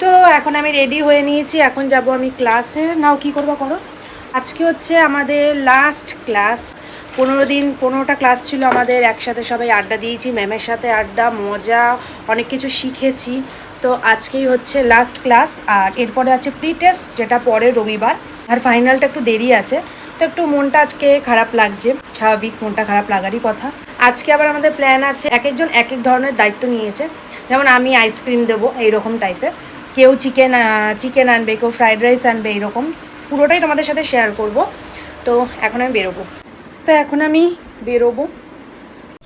তো এখন আমি রেডি হয়ে নিয়েছি, এখন যাব আমি ক্লাসে নাও, কি করব করো? আজকে হচ্ছে আমাদের লাস্ট ক্লাস পনেরো দিন, পনেরোটা ক্লাস ছিল আমাদের, একসাথে সবাই আড্ডা দিয়েছি ম্যামের সাথে আড্ডা, মজা, অনেক কিছু শিখেছি। তো আজকেই হচ্ছে লাস্ট ক্লাস আর এরপরে আছে প্রি টেস্ট যেটা পরে রবিবার। আর ফাইনালটা একটু দেরি আছে। তো একটু মনটা আজকে খারাপ লাগছে, স্বাভাবিক মনটা খারাপ লাগারই কথা। আজকে আবার আমাদের প্ল্যান আছে এক একজন এক এক ধরনের দায়িত্ব নিয়েছে। যেমন আমি আইসক্রিম দেবো এইরকম টাইপের কেউ চিকেন চিকেন আনবে, কেউ ফ্রাইড রাইস আনবে এইরকম। পুরোটাই তোমাদের সাথে শেয়ার করব। তো এখন আমি বেরোবো। তো এখন আমি বেরোবো।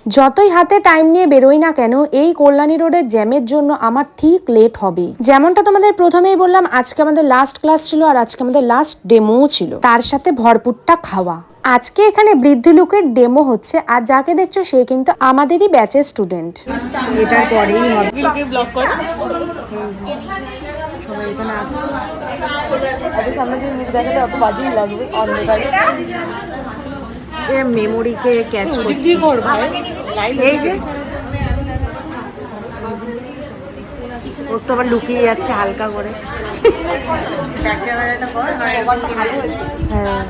যতই হাতে টাইম নিয়ে বেরোই না কেন এই কল্যাণী রোডের জ্যামের জন্য আমার ঠিক লেট হবে। যেমনটা তোমাদের প্রথমেই বললাম আজকে আমাদের লাস্ট ক্লাস ছিল আর আজকে আমাদের লাস্ট ডেমোও ছিল। তার সাথে ভরপুরটা খাওয়া। আজকে এখানে বৃদ্ধি লোকের ডেমো হচ্ছে আর যাকে দেখছ সে কিন্তু আমাদেরই ব্যাচের স্টুডেন্ট এটার পরেই হবে। এ মেমোরিকে ক্যাচ করছি। এই যে। ওর তো আবার লুকিয়ে যাচ্ছে হালকা করে। হ্যাঁ।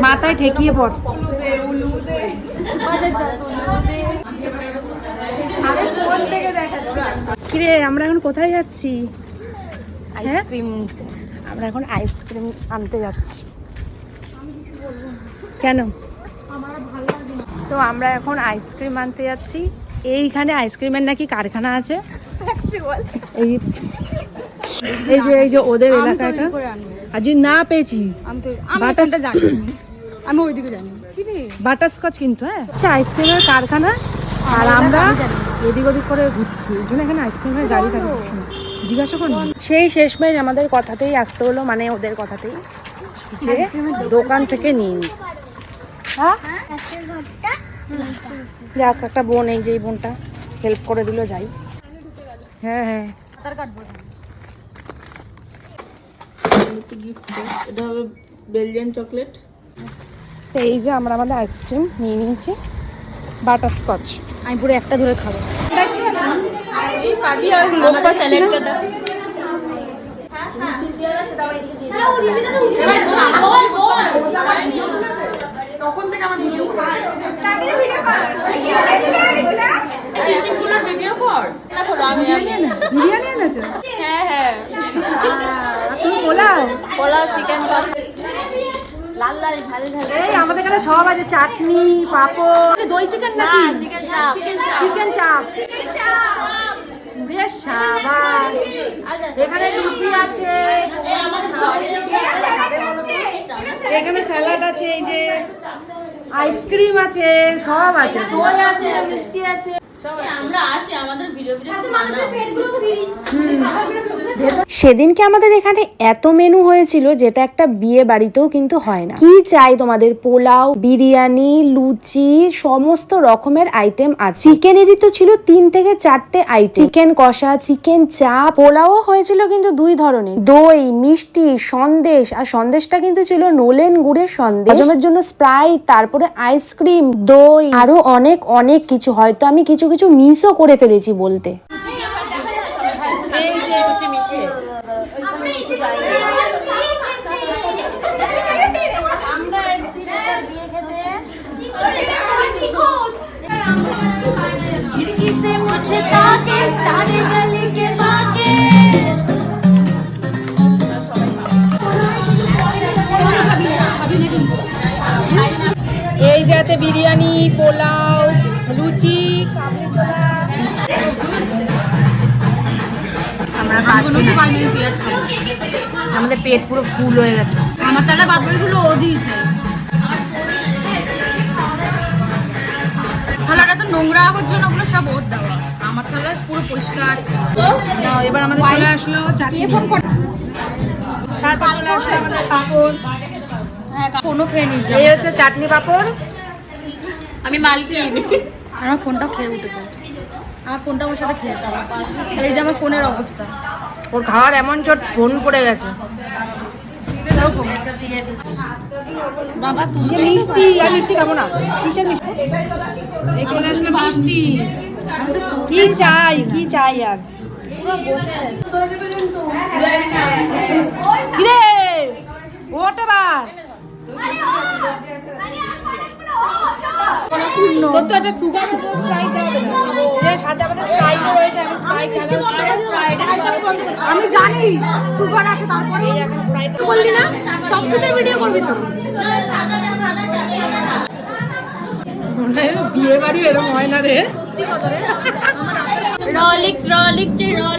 মাথায় ঠেকিয়ে পড়। কিরে আমরা এখন কোথায় যাচ্ছি? আইসক্রিম আমরা এখন আইসক্রিম আনতে যাচ্ছি। কেন? তো আমরা এখন আইসক্রিম আনতে যাচ্ছি। এইখানে আইসক্রিমের নাকি কারখানা আছে? এই এই যে এই যে ওদের এলাকাটা। আজ না পেয়েছি। বাটার আমি ওইদিকে জানি। বাটারস্কচ কিন্তু হ্যাঁ? আচ্ছা আইসক্রিমের কারখানা? আর আমরা এদিক ওদিক করে ঘুরছি। এই জন্য এখানে আইসক্রিমের গাড়ি থাকে জিজ্ঞাসা করুন সেই শেষমেশ আমাদের কথাতেই আসতে হলো মানে ওদের কথাতেই। যে দোকান থেকে নিন। হ্যাঁ? যাক একটা বোন এই যে এই বোনটা হেল্প করে দিল যাই। হ্যাঁ হ্যাঁ। এটা হবে বেলজিয়ান চকলেট তো এই যে আমরা আমাদের আইসক্রিম নিয়ে নিয়েছি বাটারস্কচ আমি পুরো একটা ধরে খাব। বিরিয়ানি এনেছো? হ্যাঁ হ্যাঁ। তুমি পোলাও? পোলাও চিকেন লাল লাল ঝাল ঝাল এই আমাদের এখানে সব আছে চাটনি পাপড়। দই চিকেন না নাকি? চিকেন চাপ। চিকেন চাপ। বেশ সাবাস। এখানে লুচি আছে। এখানে স্যালাড আছে এই যে আইসক্রিম আছে সব আছে। দই আছে মিষ্টি আছে। আমরা আছি আমাদের ভিডিও ভিডিও সেদিনকে আমাদের এখানে এত মেনু হয়েছিল যেটা একটা বিয়ে বাড়িতেও কিন্তু হয় না। কি চাই তোমাদের? পোলাও বিরিয়ানি লুচি সমস্ত রকমের আইটেম আছে। চিকেনেরই তো ছিল তিন থেকে চারটে আইটেম চিকেন কষা চিকেন চা পোলাও হয়েছিল কিন্তু দুই ধরনের। দই মিষ্টি সন্দেশ। আর সন্দেশটা কিন্তু ছিল নোলেন গুড়ের সন্দেশ। হজমের জন্য স্প্রাইট তারপরে আইসক্রিম দই। আরও অনেক অনেক কিছু। হয়তো আমি কিছু কিছু মিসও করে ফেলেছি বলতে। এই যে বিরিয়ানি মিষ্টি আমাদের পেট পুরো ফুল হয়ে গেছে। আমার তারা বাদবাকিগুলো ও দিয়েছে থালাটা তো নোংরা আবর্জনা ওগুলো সব ওর দেওয়া। আমার থালায় পুরো পরিষ্কার ছিল। নাও, এবার আমাদের চলে আসলো চাটনি তারপর চলে আসলো আমাদের পাপড়। হ্যাঁ ফোনও খেয়ে নিয়েছি এই হচ্ছে চাটনি পাঁপড়। আমি মালকিন আমার ফোনটা খেয়ে উঠেছে। আমার ফোনটা ওর সাথে খেয়েছে এই যে আমার ফোনের অবস্থা। ওর খাওয়ার এমন চোট ফোন পড়ে গেছে। বাবা মিষ্টি আর মিষ্টি খাব না কিসের মিষ্টি? এই চলে মিষ্টি। কি চাই কি চাই আর? কিরে তোর তো একটা সুগার স্প্রাইট হবে যে সাথে আমাদের স্প্রাইটও রয়েছে আমি স্প্রাইট আমি জানি সুগার আছে তারপরে এই এখন স্প্রাইট না? সব কিছুর ভিডিও করবি তো। বিয়ে বাড়ি এরকম হয় না রে। সত্যি কথা রলিক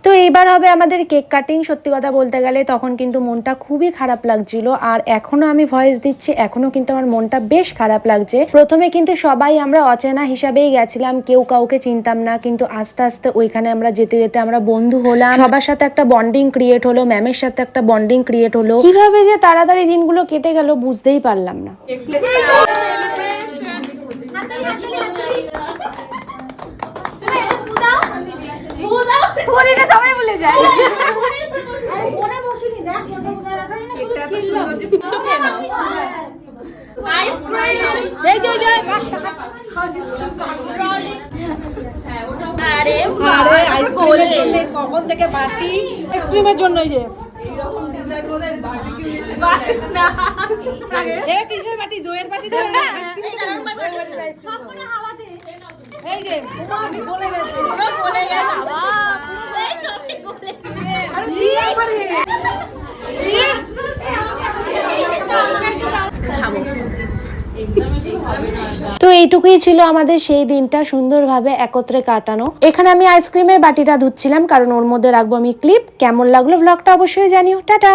তো এইবার হবে আমাদের কেক কাটিং সত্যি কথা বলতে গেলে তখন কিন্তু মনটা খুবই খারাপ লাগছিল আর এখনও আমি ভয়েস দিচ্ছি এখনও কিন্তু আমার মনটা বেশ খারাপ লাগছে প্রথমে কিন্তু সবাই আমরা অচেনা হিসাবেই গেছিলাম কেউ কাউকে চিনতাম না কিন্তু আস্তে আস্তে ওইখানে আমরা যেতে যেতে আমরা বন্ধু হলাম সবার সাথে একটা বন্ডিং ক্রিয়েট হলো ম্যামের সাথে একটা বন্ডিং ক্রিয়েট হলো কীভাবে যে তাড়াতাড়ি দিনগুলো কেটে গেল বুঝতেই পারলাম না সবাই ভুলে যায় বসিনি দেখ কখন থেকে বাটি আইসক্রিমের জন্য এই যে কিসের বাটি দইয়ের বাটি তো না সবকটা হাওয়াতে তো এইটুকুই ছিল আমাদের সেই দিনটা সুন্দরভাবে একত্রে কাটানো। এখানে আমি আইসক্রিমের বাটিটা ধুচ্ছিলাম, কারণ ওর মধ্যে রাখব আমি ক্লিপ কেমন লাগল ভ্লগটা অবশ্যই জানিও। টাটা!